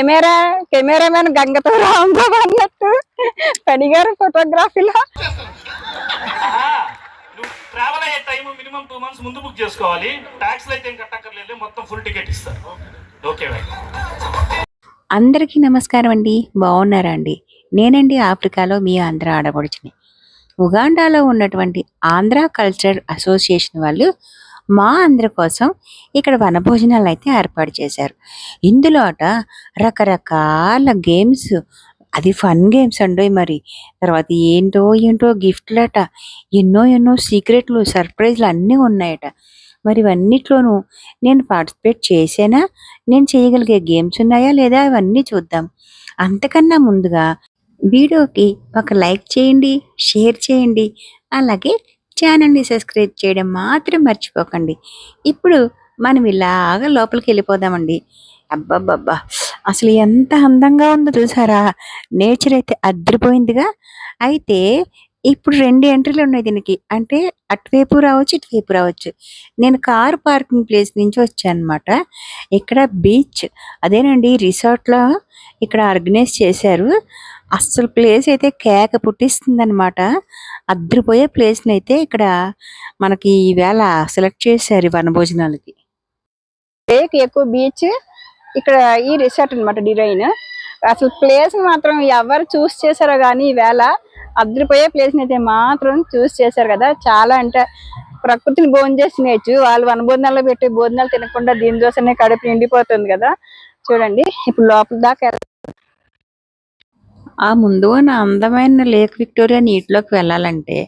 Camera cameraman గంగతో Rambabu అన్నట్టు. పనిగారు ఫోటోగ్రఫీలో ట్రావెల్ అయ్యే టైం మినిమం టూ మంత్స్ ముందు బుక్ చేసుకోవాలి. ట్యాక్స్లు అయితే కట్టక్కర్లేదు. మొత్తం ఫుల్ టికెట్ ఇస్తారు. ఓకే అందరికీ నమస్కారం అండి. బాగున్నారా అండి? నేనండి ఆఫ్రికాలో మీ ఆంధ్ర ఆడపడుచుని. ఉగాండాలో ఉన్నటువంటి ఆంధ్ర కల్చర్ అసోసియేషన్ వాళ్ళు మా అందరి కోసం ఇక్కడ వనభోజనాలు అయితే ఏర్పాటు చేశారు. ఇందులో రకరకాల గేమ్స్ అది ఫన్ గేమ్స్ అండి మరి. తర్వాత ఏంటో ఏంటో గిఫ్ట్లట ఎన్నో ఎన్నో సీక్రెట్లు సర్ప్రైజ్లు అన్నీ ఉన్నాయట. మరి ఇవన్నిట్లోనూ నేను పార్టిసిపేట్ చేసేనా నేను చేయగలిగే గేమ్స్ ఉన్నాయా లేదా ఇవన్నీ చూద్దాం. అంతకన్నా ముందుగా వీడియోకి ఒక లైక్ చేయండి షేర్ చేయండి అలాగే ఛానల్ని సబ్స్క్రైబ్ చేయడం మాత్రం మర్చిపోకండి. ఇప్పుడు మనం ఇలాగ లోపలికి వెళ్ళిపోదామండి. అబ్బబ్బబ్బా! అసలు ఎంత అందంగా ఉందో చూసారా? నేచర్ అయితే అద్దరిపోయిందిగా. అయితే ఇప్పుడు రెండు ఎంట్రీలు ఉన్నాయి దీనికి. అంటే అటువైపు రావచ్చు ఇటువైపు రావచ్చు. నేను కార్ పార్కింగ్ ప్లేస్ నుంచి వచ్చాను అనమాట ఇక్కడ బీచ్. అదేనండి రిసార్ట్లో ఇక్కడ ఆర్గనైజ్ చేశారు. అస్సలు ప్లేస్ అయితే కేక పుట్టిస్తుంది అనమాట అద్దరిపోయే ప్లేస్ని అయితే ఇక్కడ మనకి ఈవేళ సెలెక్ట్ చేశారు ఈ వనభోజనాలకి. లేక్ ఎక్కువ బీచ్ ఇక్కడ ఈ రిసార్ట్ అన్నమాట డిజైన్ అసలు ప్లేస్ మాత్రం ఎవరు చూస్ చేశారో కానీ ఈవేళ అద్దరిపోయే ప్లేస్ అయితే మాత్రం చూస్ చేశారు కదా. చాలా అంటే ప్రకృతిని భోజనం చేసి నేర్చు వాళ్ళు వనభోజనాల్లో పెట్టి భోజనాలు తినకుండా దీని దోశనే కడుపు నిండిపోతుంది కదా. చూడండి ఇప్పుడు లోపల దాకా ఆ ముందు నా అందమైన లేక్ విక్టోరియా నీటిలోకి వెళ్ళాలంటే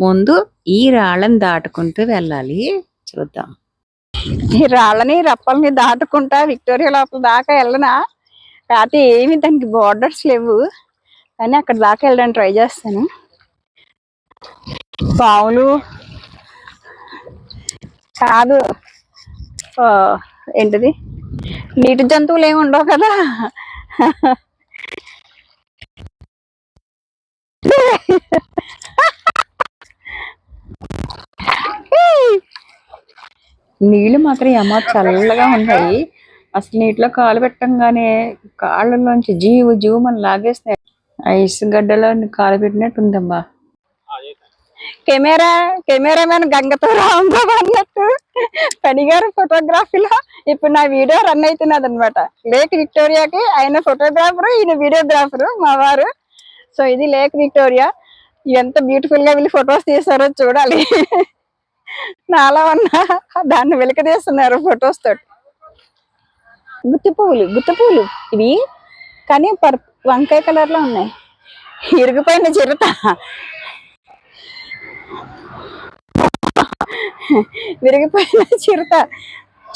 ముందు ఈ రాళ్ళని దాటుకుంటూ వెళ్ళాలి. చూద్దాం. ఈ రాళ్ళని రప్పల్ని దాటుకుంటా విక్టోరియా లోపల దాకా వెళ్ళనా? కాకపోతే ఏమి దానికి బోర్డర్స్ లేవు. కానీ అక్కడ దాకా వెళ్ళడానికి ట్రై చేస్తాను. పావులు కాదు. ఏంటిది? నీటి జంతువులు ఏమి ఉండవు కదా. నీళ్ళు మాత్రం ఏమో చల్లగా ఉన్నాయి. అసలు నీటిలో కాలు పెట్టంగానే కాళ్ళలోంచి జీవు జీవు మనం లాగేస్తాయి ఐస్ గడ్డలో కాలు పెట్టినట్టు ఉందమ్మా కెమెరా కెమెరామెన్ గంగతో రాంబాబు అన్నట్టు. పనిగారు ఫోటోగ్రఫీలో. ఇప్పుడు నా వీడియో రన్ అవుతున్నది అనమాట లేక్ విక్టోరియాకి ఆయన ఫోటోగ్రాఫర్ ఈయన వీడియోగ్రాఫర్ మా వారు. సో ఇది లేక్ విక్టోరియా. ఎంత బ్యూటిఫుల్గా వీళ్ళు ఫొటోస్ తీసారో చూడాలి. నాలా ఉన్న దాన్ని వెలికదీస్తున్నారు ఫొటోస్ తోటి. గుత్తి పువ్వులు గుత్తి పువ్వులు ఇవి. కానీ పర్ వంకాయ కలర్లో ఉన్నాయి. ఇరిగిపోయిన చిరుత. విరిగిపోయిన చిరుత.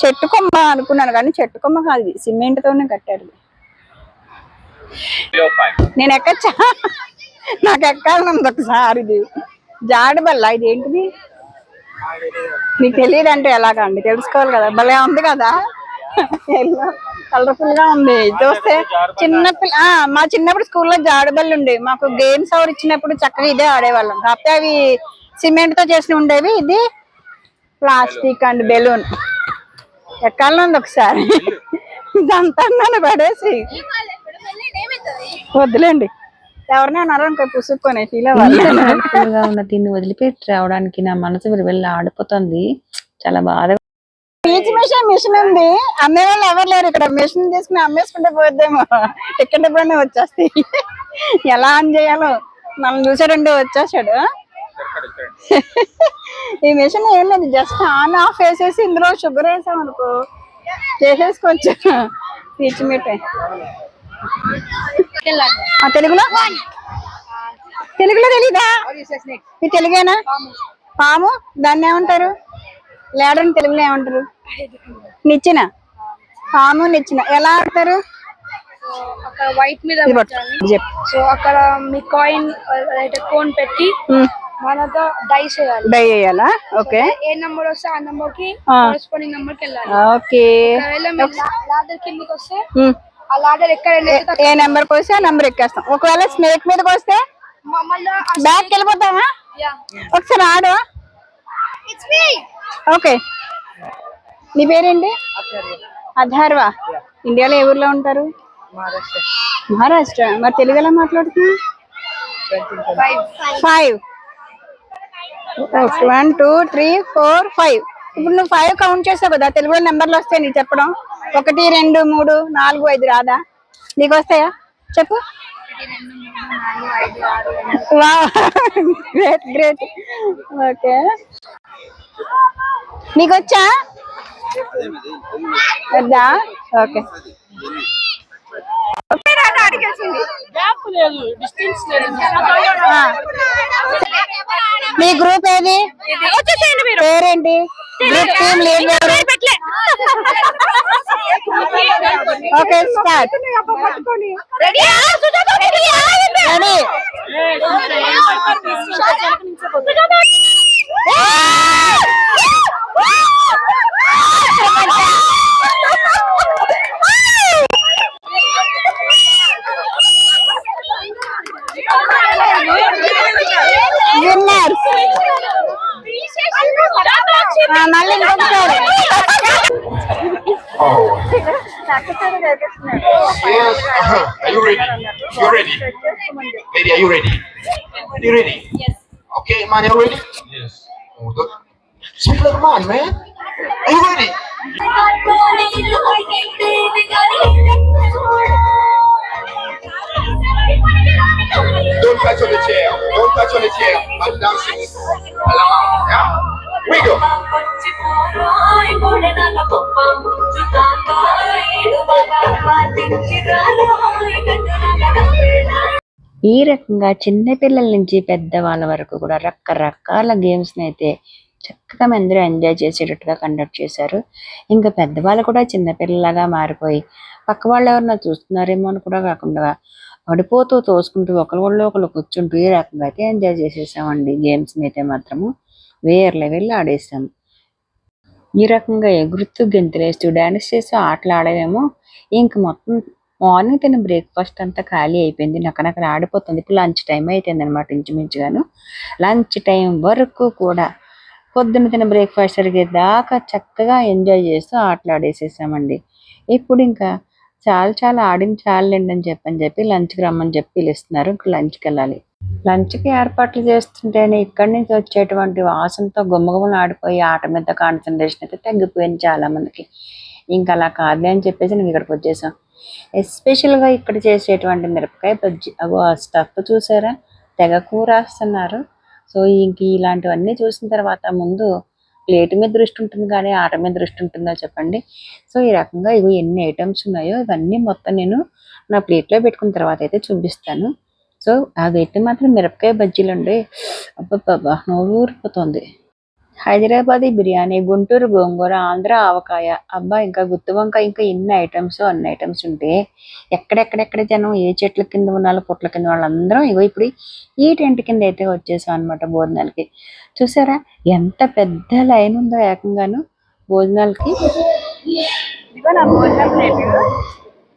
చెట్టు కొమ్మ అనుకున్నాను కానీ చెట్టు కొమ్మ కాదు సిమెంట్ తోనే కట్టారు. నేను ఎక్కచ్చా? నాకు ఎక్కాలని ఉంది ఒకసారి ఇది. జాడి బల్ల ఇది ఏంటిది? మీకు తెలియదు అంటే ఎలాగండి? తెలుసుకోవాలి కదా. భలే ఉంది కదా? ఎల్లో కలర్ఫుల్గా ఉంది చూస్తే చిన్న పిల్ల మా చిన్నప్పుడు స్కూల్లో జాడబళ్ళు ఉండే. మాకు గేమ్స్ అవర్ ఇచ్చినప్పుడు చక్కగా ఇదే ఆడేవాళ్ళం. కాకపోతే అవి సిమెంట్తో చేసి ఉండేవి. ఇది ప్లాస్టిక్ అండ్ బెలూన్. ఎక్కాలని ఉంది ఒకసారి. ఇదంతా పడేసి. వద్దులేండి. ఎవరినైనా అనుకో పుసుక్కొని ఫీల్ ఉన్న దీన్ని వదిలిపెట్టి రావడానికి నా మనసు వెళ్ళి ఆడిపోతుంది. చాలా బాధ. పీచ్ మిషన్ మిషన్ ఉంది. అమ్మే వాళ్ళు ఎవరు లేరు ఇక్కడ. మిషన్ తీసుకుని అమ్మేసుకుంటే పోద్దేమో టికెట్ ఎప్పుడైనా వచ్చేస్తాయి. ఎలా ఆన్ చేయాలో? మనం చూసాడండి వచ్చేసాడు ఈ మిషన్ ఏం లేదు. జస్ట్ ఆన్ ఆఫ్ వేసేసి ఇందులో షుగర్ వేసాం అనుకో. చేసేసుకోవచ్చు. పీచ్ మిఠాయి ఆ, తెలుగులో? తెలుగులో? తెలీదా? ఈ తెలుగేనా? పాము. దాన్ని ఏమంటారు? లేడని తెలుగులో ఏమంటారు? నిచ్చిన. పాము నిచ్చిన. ఎలా ఆడతారు? అక్కడ వైట్ మీద సో అక్కడ మీ కాయిన్ కోన్ పెట్టి మనతో డైస్ వేయాలి డై చేయాలా? ఓకే. ఏ నంబర్ వస్తే ఆ నంబర్కి. కరెస్పాండింగ్ నంబర్కి వెళ్ళాలి. ఓకే. ఒకవేళ లాడర్ కిందకి వస్తే ఉమ్. ఆ లాడర్ ఎక్కడ వెళ్ళేస్తే ఏ నెంబర్ వస్తే ఆ నెంబర్ ఎక్కేస్తాం. ఒకవేళ స్నేక్ మీదకి వస్తే బ్యాక్ వెళ్ళిపోతామా? ఒకసారి ఆడు. ఓకే. నీ పేరేంటి? అధార్వా ఇండియాలో ఏ ఊర్లో ఉంటారు? మహారాష్ట్ర. మరి తెలుగు ఎలా మాట్లాడుతున్నా five one two three four five ఇప్పుడు నువ్వు ఫైవ్ కౌంట్ చేసావు కదా తెలుగులో నెంబర్లు వస్తాయి నీకు చెప్పడం. ఒకటి రెండు మూడు నాలుగు ఐదు రాదా? నీకు వస్తాయా చెప్పు గ్రేట్ గ్రేట్ ఓకే. నీకు వచ్చా వద్దా? ఓకే. మీ గ్రూప్ ఏది? పేరేంటి? Group team leader okay start. Ready ready man, are you ready? Yes. Oh, good. Simple, come on, man. Are you ready? Don't touch on the chair. Don't touch on the chair. I'm dancing. Yeah. We go. ఈ రకంగా చిన్న పిల్లల నుంచి పెద్దవాళ్ళ వరకు కూడా రకరకాల గేమ్స్ని అయితే చక్కగా అందరూ ఎంజాయ్ చేసేటట్టుగా కండక్ట్ చేశారు. ఇంకా పెద్దవాళ్ళు కూడా చిన్నపిల్లలాగా మారిపోయి పక్క వాళ్ళు ఎవరన్నా చూస్తున్నారేమో అని కూడా కాకుండా పడిపోతూ తోసుకుంటూ ఒకళ్ళు ఒకళ్ళు కూర్చుంటూ ఈ రకంగా అయితే ఎంజాయ్ చేసేసామండి గేమ్స్ని అయితే మాత్రము. వేరే లెవెల్ ఆడేసాము. ఈ రకంగా ఎగురుతూ గెంతులేస్తూ డాన్స్ చేస్తూ ఆటలు ఆడేమో ఇంక మొత్తం మార్నింగ్ తిన్న బ్రేక్ఫాస్ట్ అంతా ఖాళీ అయిపోయింది. నక్కనక్కడ ఆడిపోతుంది. ఇప్పుడు లంచ్ టైం అయిపోయింది అనమాట ఇంచుమించుగాను. లంచ్ టైం వరకు కూడా పొద్దున్న తిన్న బ్రేక్ఫాస్ట్ దాకా చక్కగా ఎంజాయ్ చేస్తూ ఆటలు ఆడేసేసామండి ఇప్పుడు ఇంకా చాలా చాలా ఆడిన చాలండి అని చెప్పని చెప్పి లంచ్కి రమ్మని చెప్పి పిలుస్తున్నారు. ఇంకా లంచ్కి వెళ్ళాలి. లంచ్కి ఏర్పాట్లు చేస్తుంటేనే ఇక్కడి నుంచి వచ్చేటువంటి వాసనతో గుమ్మగుమ్మలు ఆడిపోయి ఆట మీద కాన్సన్ట్రేషన్ అయితే తగ్గిపోయింది చాలా మందికి ఇంకా అలా కాదులే అని చెప్పేసి నేను ఇక్కడికి వచ్చేసాం. ఎస్పెషల్గా ఇక్కడ చేసేటువంటి మిరపకాయ బజ్జి. అగో ఆ స్టఫ్ చూసారా? తెగ కూరేస్తున్నారు. సో ఇంక ఇలాంటివన్నీ చూసిన తర్వాత ముందు ప్లేట్ మీద దృష్టి ఉంటుంది కానీ ఆట మీద దృష్టి ఉంటుందో చెప్పండి. సో ఈ రకంగా ఇవి ఎన్ని ఐటమ్స్ ఉన్నాయో ఇవన్నీ మొత్తం నేను నా ప్లేట్లో పెట్టుకున్న తర్వాత అయితే చూపిస్తాను. సో అదైతే మాత్రం మిరపకాయ బజ్జీలు అండి అబ్బబ్బబ్బా నోరు ఊరిపోతుంది హైదరాబాదీ బిర్యానీ గుంటూరు గోంగూర ఆంధ్ర ఆవకాయ. అబ్బా ఇంకా గుత్తి వంకాయ ఇంకా ఎన్ని ఐటమ్స్ అన్ని ఐటమ్స్ ఉంటే ఎక్కడెక్కడెక్కడ జనం ఏ చెట్ల కింద ఉన్నాలో పొట్ల కింద వాళ్ళందరం ఇగో ఇప్పుడు ఈ టెంట్ కింద అయితే వచ్చేసాం అనమాట భోజనాలకి. చూసారా? ఎంత పెద్ద లైన్ ఉందో ఏకంగాను భోజనాలకి. ఇదిగో నా భోజనం ప్లేట్.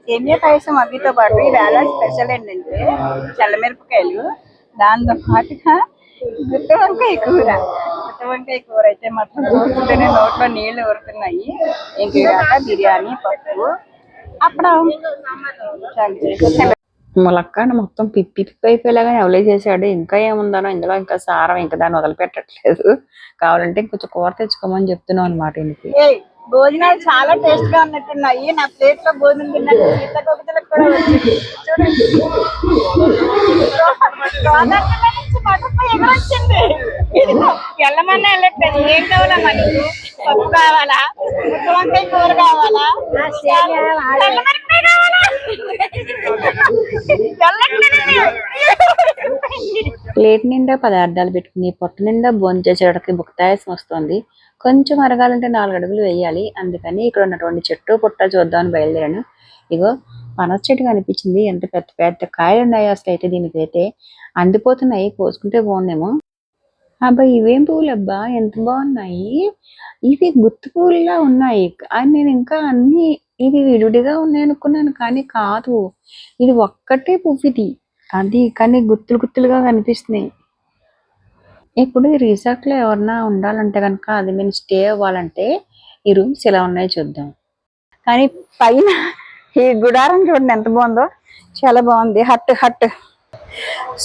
సేమియా పాయసం అవితో పాటు ఈవేళ స్పెషల్ ఏంటంటే చల్లమిరపకాయలు దాంతో పాటుగా గుత్తి వంకాయ కూర. వంకాయ కూర అయితే మాత్రం చూస్తుంటేనే నోట్లో నీళ్ళు ఊరుతున్నాయి. ఇంక ఇవాళ బిర్యానీ పప్పు. అప్పుడు ములక్కాడ మొత్తం పిప్పి పిప్పి అయిపోయేలాగానే అవలే చేశాడు. ఇంకా ఏముందనో ఇందులో ఇంకా సారం ఇంకా దాన్ని వదిలిపెట్టట్లేదు. కావాలంటే ఇంకొంచెం కూర తెచ్చుకోమని చెప్తున్నాం అనమాట ఇంటికి భోజనాలు చాలా టేస్ట్గా ఉన్నట్టున్నాయి. నా ప్లేట్లో భోజనం తిన్నట్టు సీతకోకతలకు కూడా వచ్చింది. చూడండి. గోదావరిలో నుంచి బటర్ఫ్లై ఎగరొచ్చింది. ఇదిగో, వెళ్ళమన్నా వెళ్ళట్లేదు. ఏం కావాలమ్మా నీకు పప్పు కావాలా? గుత్తి వంకాయ కూర కావాలా. ప్లేట్ నిండా పదార్థాలు పెట్టుకుని పొట్ట నిండా భోంచేసేటకి బుక్తాయాసం వస్తుంది. కొంచెం అరగాలంటే నాలుగు అడుగులు వేయాలి. అందుకని ఇక్కడ ఉన్నటువంటి చెట్టు పుట్ట చూద్దామని బయలుదేరాను. ఇగో పనస చెట్టు కనిపించింది. ఎంత పెద్ద పెద్ద కాయలు ఉన్నాయో అసలు అయితే దీనికైతే అందిపోతున్నాయి. కోసుకుంటే బాగున్నాము అబ్బాయి ఇవేం పువ్వులు అబ్బా ఎంత బాగున్నాయి? ఇవి గుత్తు పువ్వుల్లా ఉన్నాయి. అని నేను ఇంకా అన్ని ఇది విడివిడిగా ఉన్నాయి అనుకున్నాను కానీ కాదు. ఇది ఒక్కటే పువ్వు ఇది అది కానీ గుత్తులు గుత్తులుగా కనిపిస్తున్నాయి. ఇప్పుడు ఈ రిసార్ట్లో లో ఎవరన్నా ఉండాలంటే కనుక అది మేము స్టే అవ్వాలంటే ఈ రూమ్స్ ఎలా ఉన్నాయో చూద్దాం. కానీ పైన ఈ గుడారం చూడండి ఎంత బాగుందో. చాలా బాగుంది. హట్ హట్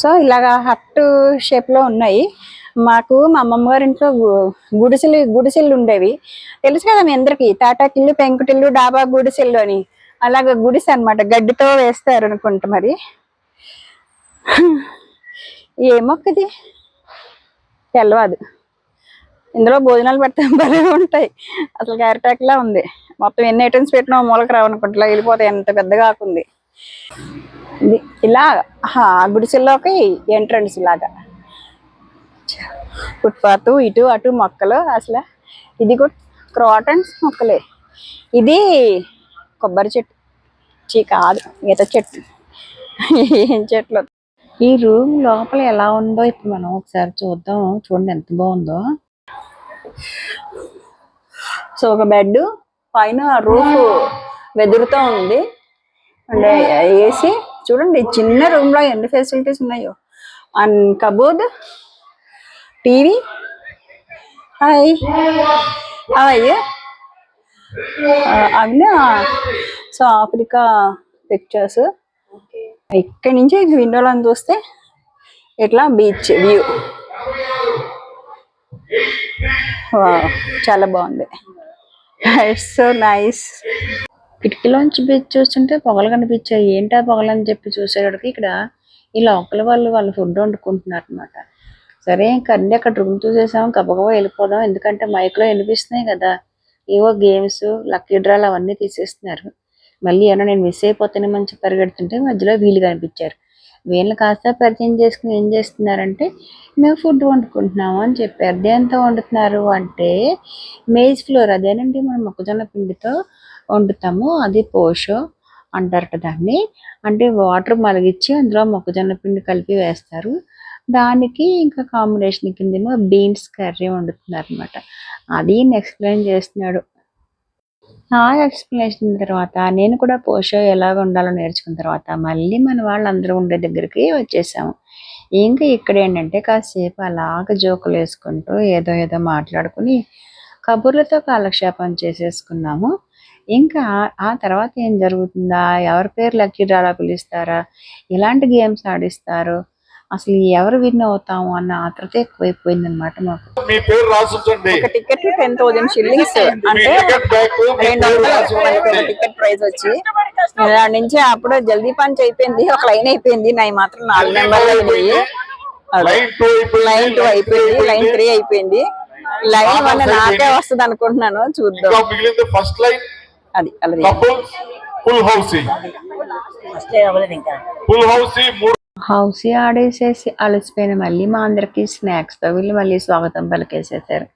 సో ఇలాగా హట్ షేప్లో ఉన్నాయి. మాకు మా అమ్మమ్మ గారి ఇంట్లో గుడిసెలు గుడిసెలు ఉండేవి. తెలుసు కదా మీ అందరికీ? తాటాకిల్లు పెంకుటిల్లు డాబా గుడిసెల్లు అని. అలాగ గుడిసె అనమాట గడ్డితో వేస్తారు అనుకుంటా మరి. ఏ మొక్కది తెలవదు ఇందులో భోజనాలు పెడితే భలే ఉంటాయి. అసలు క్యారెటాక్లా ఉంది. మొత్తం ఎన్ని ఐటమ్స్ పెట్టినా మూలకి రావనుకుంటా వెళ్ళిపోతాయి ఎంత పెద్దగా ఆకుంది. ఇది ఇలా గుడిసెల్లోకి ఎంట్రన్స్ ఇలాగా ఫుట్పాత్ ఇటు అటు మొక్కలు అసలు. ఇది కూడా క్రాటన్స్ మొక్కలే. ఇది కొబ్బరి చెట్టు. చీ కాదు ఈత చెట్టు. ఏం చెట్లు? ఈ రూమ్ లోపల ఎలా ఉందో ఇప్పుడు మనం ఒకసారి చూద్దాం. చూడండి ఎంత బాగుందో. సో ఒక బెడ్ పైన రూఫ్ వెదురుతో ఉంది. అండ్ ఏసీ చూడండి చిన్న రూమ్లో ఎన్ని ఫెసిలిటీస్ ఉన్నాయో. And cupboard TV. Hi. Hi. అవి సో ఆఫ్రికా పిక్చర్స్. ఇక్కడి నుంచి విండోలో చూస్తే ఇట్లా బీచ్ వ్యూ. చాలా బాగుంది. ఇట్స్ సో నైస్ కిటికీలోంచి బీచ్ చూస్తుంటే పొగలు కనిపించాయి. ఏంటా పొగలు అని చెప్పి చూసేటప్పటికి ఇక్కడ ఈ లోకల్ వాళ్ళు వాళ్ళు ఫుడ్ వండుకుంటున్నారు అనమాట సరే ఇంకా అన్ని అక్కడ రూమ్ చూసేసాం. గబగబా వెళ్ళిపోదాం. ఎందుకంటే మైక్లో వినిపిస్తున్నాయి కదా. ఏవో గేమ్స్ లక్కీ డ్రాలు అవన్నీ తీసేస్తున్నారు. మళ్ళీ ఏమన్నా నేను మిస్ అయిపోతానే మంచి పరిగెడుతుంటే మధ్యలో వీలు కనిపించారు. వీళ్ళని కాస్త పరిచయం చేసుకుని ఏం చేస్తున్నారంటే మేము ఫుడ్ వండుకుంటున్నాము అని చెప్పారు. దేంతో వండుతున్నారు? అంటే మేజ్ ఫ్లోర్ అదేనండి మనం మొక్కజొన్న పిండితో వండుతాము. అది పోషో అంటారట దాన్ని అంటే వాటర్ మలగిచ్చి అందులో మొక్కజొన్న పిండి కలిపి వేస్తారు. దానికి ఇంకా కాంబినేషన్ కిందేమో బీన్స్ కర్రీ వండుతున్నారు అనమాట అది ఎక్స్ప్లెయిన్ చేస్తున్నాడు. ఆ ఎక్స్ప్లెనేషన్ తర్వాత నేను కూడా పోషో ఎలాగ ఉండాలో నేర్చుకున్న తర్వాత మళ్ళీ మన వాళ్ళందరూ ఉండే దగ్గరికి వచ్చేసాము. ఇంకా ఇక్కడ ఏంటంటే కాసేపు అలాగ జోకులు వేసుకుంటూ ఏదో ఏదో మాట్లాడుకుని కబుర్లతో కాలక్షేపం చేసేసుకున్నాము. ఇంకా ఆ తర్వాత ఏం జరుగుతుందా? ఎవరి పేరు లక్కీ డ్రాలా పిలుస్తారా? ఎలాంటి గేమ్స్ ఆడిస్తారు? అసలు ఎవరు విన్ అవుతాము అన్న ఆత్రత ఎక్కువైపోయింది అనమాట మాకు. మీ పేరు రాసుంచండి. ఒక టికెట్ టెన్ థౌసండ్ షిల్లింగ్స్ అంటే టికెట్ రెండు వందల ప్రైస్ వచ్చి దాని నుంచి అప్పుడు జల్దీ పంచ్ అయిపోయింది ఒక లైన్ అయిపోయింది నాయి మాత్రం నాలుగు నెంబర్లు అయినాయి. లైన్ టూ అయిపోయింది. లైన్ టూ అయిపోయింది లైన్ త్రీ అయిపోయింది. లైన్ వన్ నాకే వస్తుంది అనుకుంటున్నాను చూద్దాం. First line. అది ఫుల్ హౌస్ ఫుల్ హౌస్ మూడు హౌస్ ఆడేసేసి అలసిపోయిన మళ్ళీ మా అందరికి స్నాక్స్తో వీళ్ళు మళ్ళీ స్వాగతం పలికేసేసారు.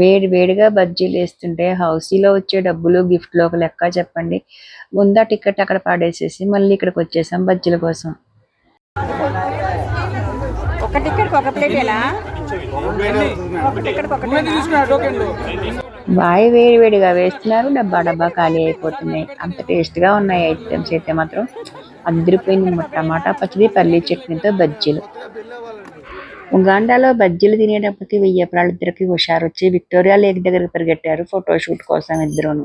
వేడి వేడిగా బజ్జీలు వేస్తుంటే హౌసీలో వచ్చే డబ్బులు gift లో ఒక లెక్క చెప్పండి. ముందా టికెట్ అక్కడ పాడేసేసి మళ్ళీ ఇక్కడికి వచ్చేసాం బజ్జీల కోసం. ఒక టికెట్ వేడి వేడిగా వేస్తున్నారు డబ్బా డబ్బా ఖాళీ అయిపోతున్నాయి. అంత టేస్ట్గా ఉన్నాయి ఐటమ్స్ అయితే మాత్రం. అదిరిపోయింది టమాటా పచ్చడి పల్లీ చట్నీతో బజ్జీలు. ఉగాండాలో బజ్జీలు తినేటప్పటికి వెయ్యి ఇద్దరికి హుషారు వచ్చి విక్టోరియా లేక్ దగ్గర పరిగెట్టారు ఫోటో షూట్ కోసం ఇద్దరును.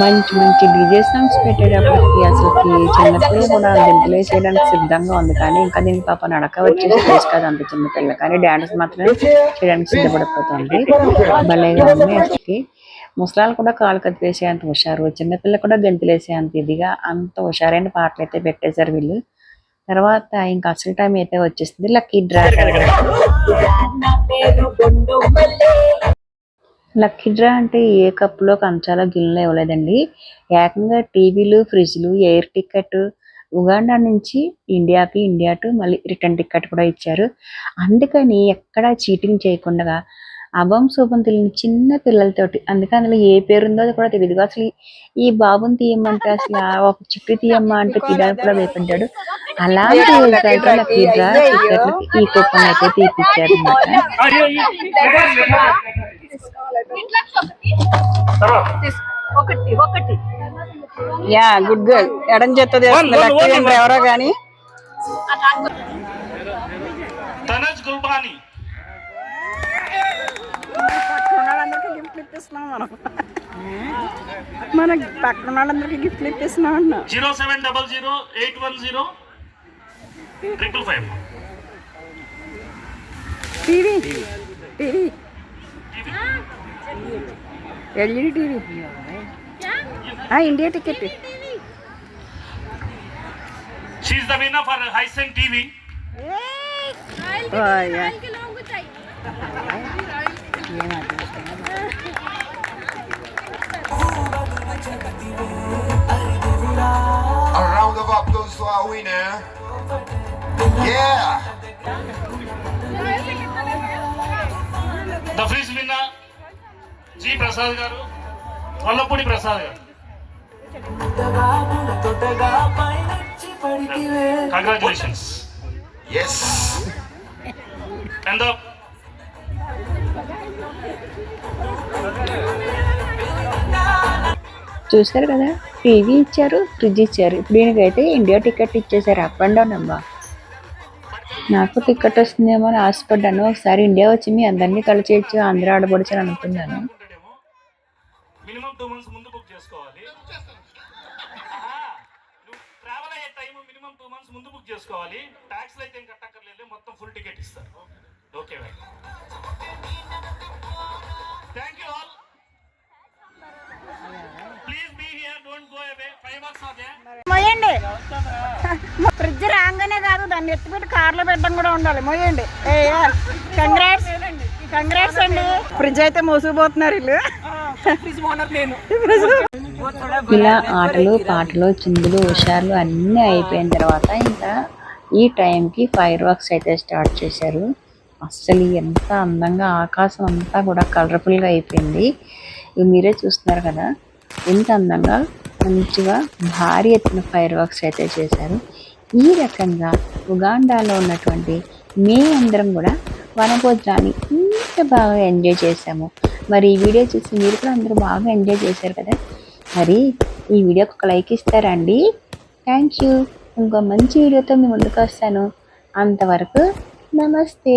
మంచి మంచి డీజే సాంగ్స్ పెట్టేటప్పటికి అసలు చిన్నప్పుడు కూడా గెంతులు వేసేయడానికి సిద్ధంగా ఉంది కానీ ఇంకా దీనికి పాప నడక వచ్చేసి తెలుసు కదా అంత చిన్నపిల్ల కానీ డాన్స్ మాత్రమే చేయడానికి సిద్ధపడిపోతుంది. భలేగా ఉంది అసలుకి. ముసలాలు కూడా కాలు కత్తివేసే అంత హుషారు చిన్నపిల్ల కూడా గెంతులేసే అంత ఇదిగా అంత హుషారైన పాటలు అయితే పెట్టేశారు వీళ్ళు. తర్వాత ఇంకా అసలు టైం అయితే వచ్చేసింది. Lucky draw. లక్కీ డ్రా అంటే ఏ కప్పులో కంచాలో గిన్నెలు ఇవ్వలేదండి. ఏకంగా టీవీలు ఫ్రిడ్జ్లు ఎయిర్ టికెట్ ఉగాండా నుంచి ఇండియాకి ఇండియా టు మళ్ళీ రిటర్న్ టికెట్ కూడా ఇచ్చారు. అందుకని ఎక్కడా చీటింగ్ చేయకుండా అభం శుభం తెలియని చిన్న పిల్లలతోటి. అందుకని అందులో ఏ పేరు ఉందో అది కూడా తెలియదు అసలు ఈ బాబుని తీయమంటే అసలు ఒక చిట్టు తీయమ్మ అంటే తీయడానికి కూడా భయపడ్డాడు. అలాంటి ఈ కూపన్ అయితే తీపిచ్చారు యా గుడ్ గర్ల్. ఎడం చేస్తుంది. ఎవరో గాని? తనజ్ గుల్బానీ. గిఫ్ట్లు ఇప్పిస్తున్నాం మనం. మన పక్కన వాళ్ళందరికీ గిఫ్ట్లు ఇప్పిస్తున్నాం అన్నా. Zero seven double zero eight one zero triple five. TV TV. LED TV. India ticket. She the winner for A round of applause to our winner. Yeah. The first winner, G. Prasad garu, Vallapudi Prasad. Congratulations. Yes. And the చూసారు కదా? TV ఇచ్చారు fridge ఇచ్చారు. ఇప్పుడు దీనికైతే India ticket ఇచ్చేసారు up and down అమ్మా. నాకు ticket వస్తుందేమో అని ఆశపడ్డాను. ఒకసారి ఇండియా వచ్చి మీ అందరినీ కలిచేయచ్చు ఆంధ్ర ఆడబడుచు అని అనుకున్నాను. చేసుకోవాలి. ఫ్రిడ్జ్ రాగానే కాదు దాన్ని ఎత్తిపెట్టి కార్లో పెట్టడం కూడా ఉండాలి. మోయండి. కంగ్రాట్స్ కంగ్రాట్స్ అండి. ఫ్రిడ్జ్ అయితే మోసుకుపోతున్నారు వీళ్ళు ఇలా ఆటలు పాటలు చిందులు హుషార్లు అన్నీ అయిపోయిన తర్వాత ఇంకా ఈ టైంకి ఫైర్ వర్క్స్ అయితే స్టార్ట్ చేశారు. అస్సలు ఎంత అందంగా ఆకాశం అంతా కూడా కలర్ఫుల్గా అయిపోయింది. ఇవి మీరే చూస్తున్నారు కదా ఎంత అందంగా మంచిగా భారీ ఎత్తున ఫైర్ వర్క్స్ అయితే చేశారు. ఈ రకంగా ఉగాండాలో ఉన్నటువంటి మే అందరం కూడా వనభోజనాన్ని ఇంత బాగా ఎంజాయ్ చేశాము. మరి ఈ వీడియో చూసి మీరు కూడా అందరూ బాగా ఎంజాయ్ చేశారు కదా? మరి ఈ వీడియోకి ఒక లైక్ ఇస్తారా అండి థ్యాంక్ యూ ఇంకో మంచి వీడియోతో మీ ముందుకు వస్తాను. అంతవరకు నమస్తే.